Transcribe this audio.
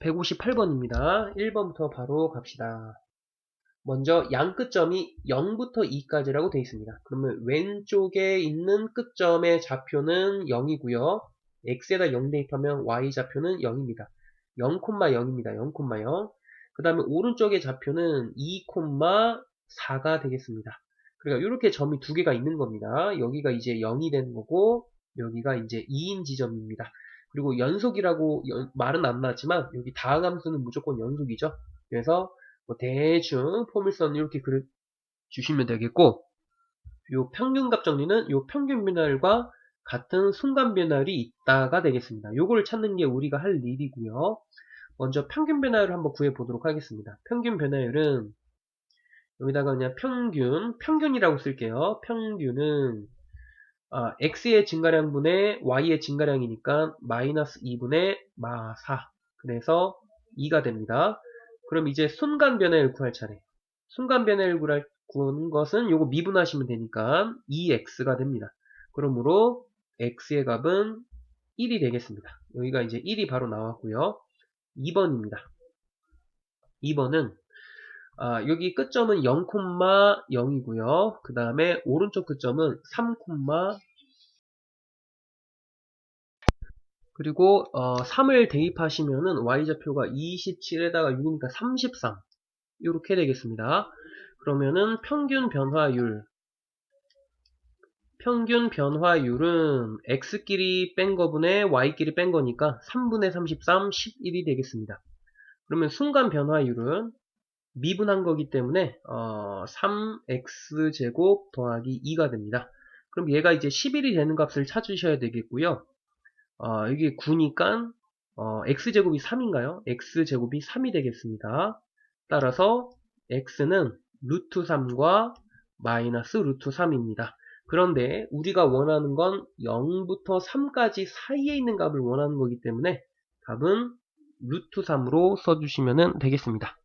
158번입니다. 1번부터 바로 갑시다. 먼저 양 끝점이 0부터 2까지라고 되어 있습니다. 그러면 왼쪽에 있는 끝점의 좌표는 0이고요. x에다 0 대입하면 y 좌표는 0입니다. 0,0입니다. 0,0. 그 다음에 오른쪽의 좌표는 2,4가 되겠습니다. 그러니까 이렇게 점이 두 개가 있는 겁니다. 여기가 이제 0이 되는 거고 여기가 이제 2인 지점입니다. 그리고 연속이라고 연- 말은 안 나왔지만 여기 다함수는 무조건 연속이죠. 그래서 뭐 대충 포물선 이렇게 그려 주시면 되겠고 요 평균값 정리는 요 평균 변화율과 같은 순간 변화율이 있다가 되겠습니다. 요걸 찾는 게 우리가 할 일이고요. 먼저 평균 변화율을 한번 구해 보도록 하겠습니다. 평균 변화율은 여기다가 그냥 평균, 평균이라고 쓸게요. 평균은 아, x의 증가량 분의 y의 증가량이니까 마이너스 2분의 마 4. 그래서 2가 됩니다. 그럼 이제 순간 변화율 구할 차례. 순간 변화율 구할 구하는 것은 요거 미분하시면 되니까 2x가 됩니다. 그러므로 x의 값은 1이 되겠습니다. 여기가 이제 1이 바로 나왔고요. 2번입니다. 2번은 아, 여기 끝점은 0,0이고요. 그 다음에 오른쪽 끝점은 3, 그리고 어, 3을 대입하시면은 y좌표가 27에다가 6이니까 33 이렇게 되겠습니다. 그러면은 평균 변화율 평균 변화율은 x끼리 뺀 거분의 y끼리 뺀 거니까 3분의 33, 11이 되겠습니다. 그러면 순간 변화율은 미분한 거기 때문에 어, 3x제곱 더하기 2가 됩니다. 그럼 얘가 이제 11이 되는 값을 찾으셔야 되겠고요. 어, 여기 9니까 어, x제곱이 3인가요? x제곱이 3이 되겠습니다. 따라서 x는 루트 3과 마이너스 루트 3입니다. 그런데 우리가 원하는 건 0부터 3까지 사이에 있는 값을 원하는 거기 때문에 답은 루트 3으로 써주시면 되겠습니다.